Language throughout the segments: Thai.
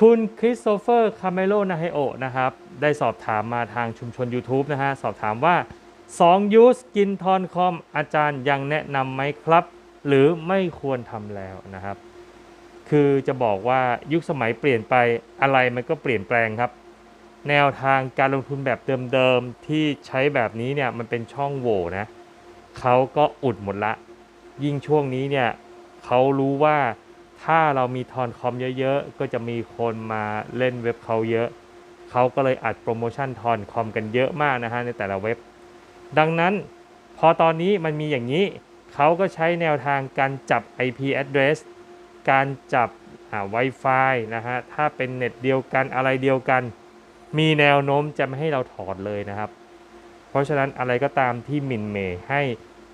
คุณคริสโตเฟอร์คาเมโลนาไฮโอนะครับ ได้สอบถามมาทางชุมชน YouTube นะฮะ สอบถามว่า 2 ยูสกินทอนคอมอาจารย์ยังแนะนำไหมครับ หรือไม่ควรทำแล้วนะครับ คือจะบอกว่ายุคสมัยเปลี่ยนไปอะไรมันก็เปลี่ยนแปลงครับ แนวทางการลงทุนแบบเดิมๆ ที่ใช้แบบนี้เนี่ยมันเป็นช่องโหว่นะเขาก็อุดหมดละ ยิ่งช่วงนี้เนี่ยเขารู้ว่า ถ้าเรามีทอนคอมเยอะๆ ก็จะมีคนมาเล่นเว็บเขาเยอะ เขาก็เลยอัดโปรโมชั่นทอนคอมกันเยอะมากนะฮะในแต่ละเว็บ ดังนั้นพอตอนนี้มันมีอย่างนี้ เขาก็ใช้แนวทางการจับ IP address การจับอ่า Wi-Fi นะฮะ ถ้าเป็นเน็ตเดียวกันอะไรเดียวกัน มีแนวโน้มจะไม่ให้เราถอดเลยนะครับ เพราะฉะนั้นอะไรก็ตามที่มินเมย์ให้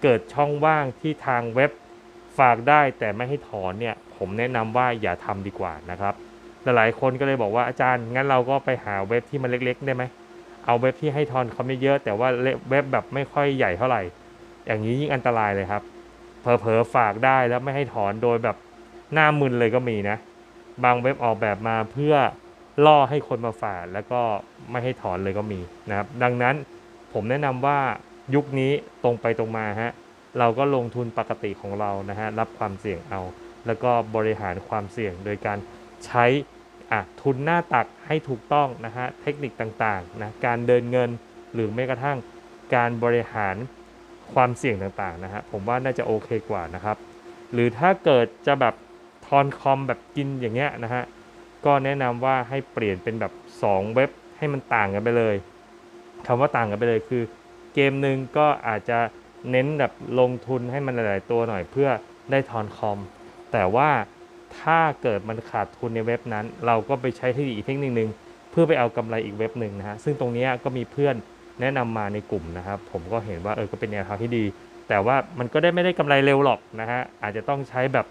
เกิดช่องว่างที่ทางเว็บ ฝากได้แต่ไม่ให้ถอนเนี่ยผมแนะนำว่าอย่าทำดีกว่านะครับหลายๆคนก็เลยบอกว่าอาจารย์งั้นเราก็ไปหาเว็บที่มันเล็ก ๆ ได้ไหมเอาเว็บที่ให้ทอนเขาไม่เยอะ แต่ว่าเว็บแบบไม่ค่อยใหญ่เท่าไหร่ อย่างนี้ยิ่งอันตรายเลยครับเผลอๆฝากได้แล้วไม่ให้ถอนโดยแบบหน้ามึนเลยก็มีนะ บางเว็บออกแบบมาเพื่อล่อให้คนมาฝากแล้วก็ไม่ให้ถอนเลยก็มีนะครับ ดังนั้นผมแนะนำว่ายุคนี้ตรงไปตรงมาฮะ เราก็ลงทุนปกติของเรานะฮะรับความเสี่ยงเอา แล้วก็บริหารความเสี่ยงโดยการใช้ทุนหน้าตักให้ถูกต้องนะฮะเทคนิคต่างๆนะการเดินเงินหรือแม้กระทั่งการบริหารความเสี่ยงต่างๆนะฮะผมว่าน่าจะโอเคกว่านะครับ หรือถ้าเกิดจะแบบทอนคอมแบบกินอย่างเงี้ยนะฮะก็แนะนำว่าให้เปลี่ยนเป็นแบบ 2 เว็บให้มันต่างกันไปเลยคำว่าต่างกันไปเลยคือ เกมหนึ่งก็อาจจะ เน้นแบบลงทุนให้มันหลาย ๆ ตัวหน่อยเพื่อได้ทอนคอม แต่ว่าถ้าเกิดมันขาดทุนในเว็บนั้น เราก็ไปใช้เทคนิคอีกเทคนิคนึงเพื่อไปเอากำไรอีกเว็บหนึ่งนะฮะซึ่งตรงนี้ก็มีเพื่อนแนะนำมาในกลุ่มนะครับ ผมก็เห็นว่าเออก็เป็นแนวทางที่ดี แต่ว่ามันก็ได้ไม่ได้กำไรเร็วหรอกนะฮะอาจจะต้องใช้แบบ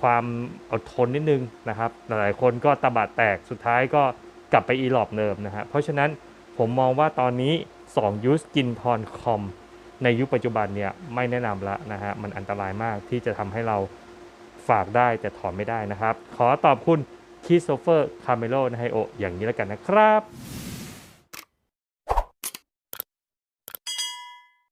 ความอดทนนิดนึงนะครับ หลายๆคนก็ตะบะแตกสุดท้ายก็กลับไปอีหลอบเดิมนะฮะเพราะฉะนั้นผมมองว่าตอนนี้ 2 ยูสกินทอนคอม ในยุคปัจจุบันเนี่ยไม่แนะนำละนะฮะมันอันตรายมากที่จะทำให้เราฝากได้แต่ถอนไม่ได้นะครับ ขอตอบคุณคิสโซเฟอร์คาเมโลนะไฮโออย่างนี้แล้วกันนะครับ